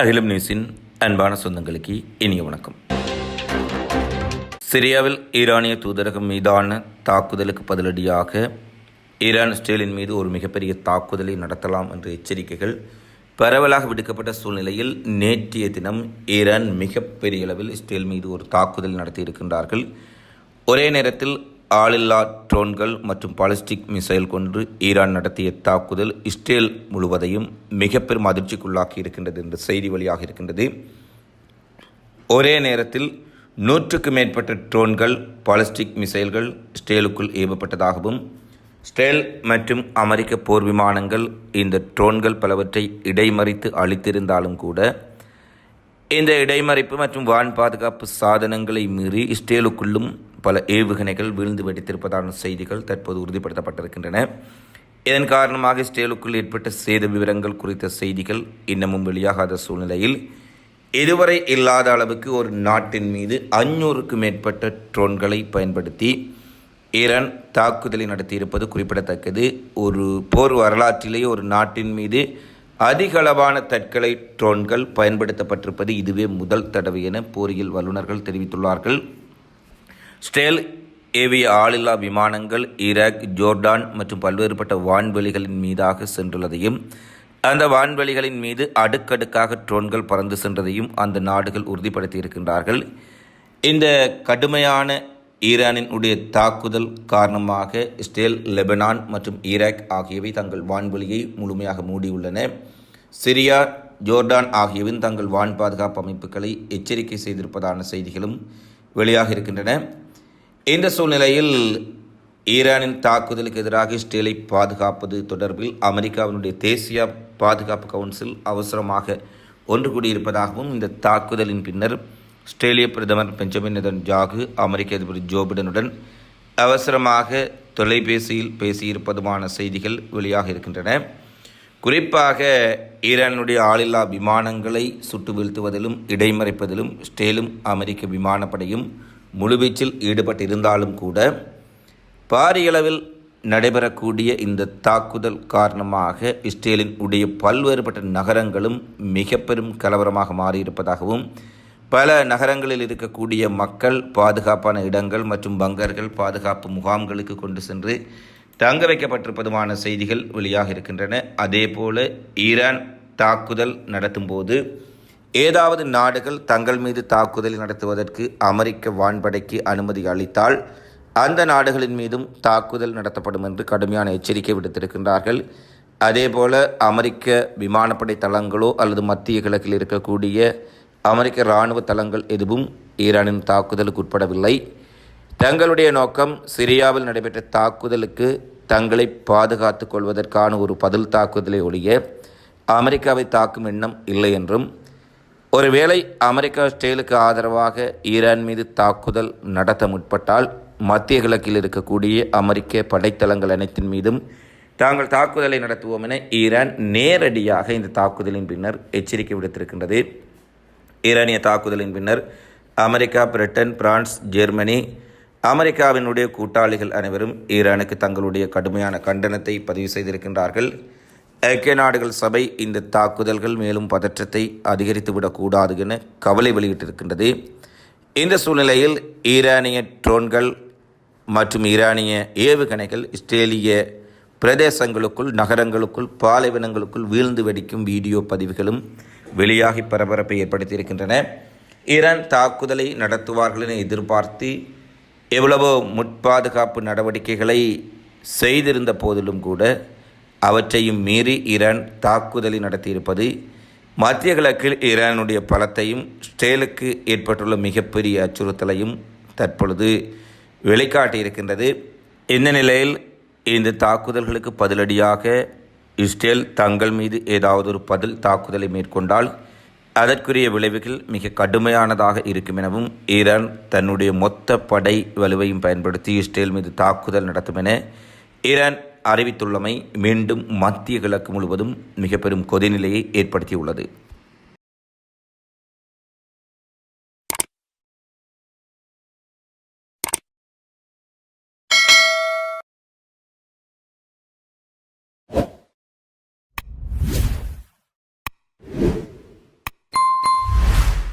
அகிலம் நியூஸின் அன்பான சொந்தங்களுக்கு இனிய வணக்கம். சிரியாவில் ஈரானிய தூதரகம் மீதான தாக்குதலுக்கு பதிலடியாக ஈரான் இஸ்ரேலின் மீது ஒரு மிகப்பெரிய தாக்குதலை நடத்தலாம் என்ற எச்சரிக்கைகள் பரவலாக விடுக்கப்பட்ட சூழ்நிலையில் நேற்றைய தினம் ஈரான் மிகப்பெரிய அளவில் இஸ்ரேல் மீது ஒரு தாக்குதல் நடத்தியிருக்கின்றார்கள். ஒரே நேரத்தில் ஆளில்லா ட்ரோன்கள் மற்றும் பாலிஸ்டிக் மிசைல் கொண்டு ஈரான் நடத்திய தாக்குதல் இஸ்ரேல் முழுவதையும் மிக பெரும் அதிர்ச்சிக்குள்ளாக்கி இருக்கின்றது என்ற செய்தி வழியாக இருக்கின்றது. ஒரே நேரத்தில் நூற்றுக்கு மேற்பட்ட ட்ரோன்கள் பாலிஸ்டிக் மிசைல்கள் இஸ்ரேலுக்குள் ஏவப்பட்டதாகவும் ஸ்டேல் மற்றும் அமெரிக்க போர் விமானங்கள் இந்த ட்ரோன்கள் பலவற்றை இடைமறித்து அளித்திருந்தாலும் கூட இந்த இடைமறிப்பு மற்றும் வான் பாதுகாப்பு சாதனங்களை மீறி இஸ்ரேலுக்குள்ளும் பல ஏவுகணைகள் வீழ்ந்து வெடித்திருப்பதான செய்திகள் தற்போது உறுதிப்படுத்தப்பட்டிருக்கின்றன. இதன் காரணமாக இஸ்ரேலுக்குள் ஏற்பட்ட சேத விவரங்கள் குறித்த செய்திகள் இன்னமும் வெளியாகாத சூழ்நிலையில் இதுவரை இல்லாத அளவுக்கு ஒரு நாட்டின் மீது அஞ்சூறுக்கு மேற்பட்ட ட்ரோன்களை பயன்படுத்தி ஈரான் தாக்குதலை நடத்தியிருப்பது குறிப்பிடத்தக்கது. ஒரு போர் வரலாற்றிலேயே ஒரு நாட்டின் மீது அதிகளவான தற்கொலை ட்ரோன்கள் பயன்படுத்தப்பட்டிருப்பது இதுவே முதல் தடவை என போரியல் வல்லுநர்கள் தெரிவித்துள்ளார்கள். ஸ்டேல் ஏவிய ஆளில்லா விமானங்கள் ஈராக் ஜோர்டான் மற்றும் பல்வேறுபட்ட வான்வெளிகளின் மீதாக சென்றுள்ளதையும் அந்த வான்வெளிகளின் மீது அடுக்கடுக்காக ட்ரோன்கள் பறந்து சென்றதையும் அந்த நாடுகள் உறுதிப்படுத்தியிருக்கின்றார்கள். இந்த கடுமையான ஈரானின் உடைய தாக்குதல் காரணமாக இஸ்ரேல் லெபனான் மற்றும் ஈராக் ஆகியவை தங்கள் வான்வெளியை முழுமையாக மூடியுள்ளன. சிரியா ஜோர்டான் ஆகியவை தங்கள் வான் பாதுகாப்பு அமைப்புகளை எச்சரிக்கை செய்திருப்பதான செய்திகளும் வெளியாக இருக்கின்றன இந்த சூழ்நிலையில் ஈரானின் தாக்குதலுக்கு எதிராக இஸ்ரேலை பாதுகாப்பது தொடர்பில் அமெரிக்காவினுடைய தேசிய பாதுகாப்பு கவுன்சில் அவசரமாக ஒன்று கூடியிருப்பதாகவும் இந்த தாக்குதலின் பின்னர் ஆஸ்திரேலிய பிரதமர் பெஞ்சமின் நெதன் ஜாகு அமெரிக்க அதிபர் ஜோ பிடனுடன் அவசரமாக தொலைபேசியில் பேசியிருப்பதுமான செய்திகள் வெளியாக இருக்கின்றன. குறிப்பாக ஈரானுடைய ஆளில்லா விமானங்களை சுட்டு வீழ்த்துவதிலும் இடைமறைப்பதிலும் ஸ்டேலும் அமெரிக்க விமானப்படையும் முழுவீச்சில் ஈடுபட்டிருந்தாலும் கூட பாரியளவில் நடைபெறக்கூடிய இந்த தாக்குதல் காரணமாக இஸ்ரேலின் உடைய பல்வேறுபட்ட நகரங்களும் மிக பெரும் கலவரமாக மாறியிருப்பதாகவும் பல நகரங்களில் இருக்கக்கூடிய மக்கள் பாதுகாப்பான இடங்கள் மற்றும் பங்கர்கள் பாதுகாப்பு முகாம்களுக்கு கொண்டு சென்று தங்க வைக்கப்பட்டிருப்பதுமான செய்திகள் வெளியாக இருக்கின்றன அதேபோல ஈரான் தாக்குதல் நடத்தும்போது ஏதாவது நாடுகள் தங்கள் மீது தாக்குதல் நடத்துவதற்கு அமெரிக்க வான்படைக்கு அனுமதி அளித்தால் அந்த நாடுகளின் மீதும் தாக்குதல் நடத்தப்படும் என்று கடுமையான எச்சரிக்கை விடுத்திருக்கின்றார்கள். அதேபோல அமெரிக்க விமானப்படை தளங்களோ அல்லது மத்திய கிழக்கில் இருக்கக்கூடிய அமெரிக்க இராணுவ தளங்கள் எதுவும் ஈரானின் தாக்குதலுக்கு உட்படவில்லை. தங்களுடைய நோக்கம் சிரியாவில் நடைபெற்ற தாக்குதலுக்கு தங்களை பாதுகாத்து கொள்வதற்கான ஒரு பதில் தாக்குதலை ஒழிய அமெரிக்காவை தாக்கும் எண்ணம் இல்லை என்றும் ஒருவேளை அமெரிக்கா இஸ்ரேலுக்கு ஆதரவாக ஈரான் மீது தாக்குதல் நடத்த முற்பட்டால் மத்திய கிழக்கில் இருக்கக்கூடிய அமெரிக்க படைத்தளங்கள் அனைத்தின் மீதும் தாங்கள் தாக்குதலை நடத்துவோம் என ஈரான் நேரடியாக இந்த தாக்குதலின் பின்னர் எச்சரிக்கை விடுத்திருக்கின்றது. ஈரானிய தாக்குதலின் பின்னர் அமெரிக்கா பிரிட்டன் பிரான்ஸ் ஜெர்மனி அமெரிக்காவினுடைய கூட்டாளிகள் அனைவரும் ஈரானுக்கு தங்களுடைய கடுமையான கண்டனத்தை பதிவு செய்திருக்கின்றார்கள். ஐக்கிய நாடுகள் சபை இந்த தாக்குதல்கள் மேலும் பதற்றத்தை அதிகரித்துவிடக்கூடாது என கவலை வெளியிட்டிருக்கின்றது. இந்த சூழ்நிலையில் ஈரானிய ட்ரோன்கள் மற்றும் ஈரானிய ஏவுகணைகள் இஸ்ரேலிய பிரதேசங்களுக்குள் நகரங்களுக்குள் பாலைவனங்களுக்குள் வீழ்ந்து வெடிக்கும் வீடியோ பதிவுகளும் வெளியாகி பரபரப்பை ஏற்படுத்தியிருக்கின்றன. ஈரான் தாக்குதலை நடத்துவார்கள் என எதிர்பார்த்து எவ்வளவோ முற்பாதுகாப்பு நடவடிக்கைகளை செய்திருந்த போதிலும் கூட அவற்றையும் மீறி ஈரான் தாக்குதலை நடத்தியிருப்பது மத்திய கிழக்கில் ஈரானுடைய பலத்தையும் ஸ்டேலுக்கு ஏற்பட்டுள்ள மிகப்பெரிய அச்சுறுத்தலையும் தற்பொழுது வெளிக்காட்டியிருக்கின்றது. இந்த நிலையில் இந்த தாக்குதல்களுக்கு பதிலடியாக இஸ்ரேல் தங்கள் மீது ஏதாவது ஒரு பதில் தாக்குதலை மேற்கொண்டால் அதற்குரிய விளைவுகள் மிக கடுமையானதாக இருக்கும் எனவும் ஈரான் தன்னுடைய மொத்த படை வலுவையும் பயன்படுத்தி இஸ்ரேல் மீது தாக்குதல் நடத்தும் என ஈரான் அறிவித்துள்ளமை மீண்டும் மத்திய கிழக்கு முழுவதும் மிக பெரும் கொதிநிலையை ஏற்படுத்தியுள்ளது.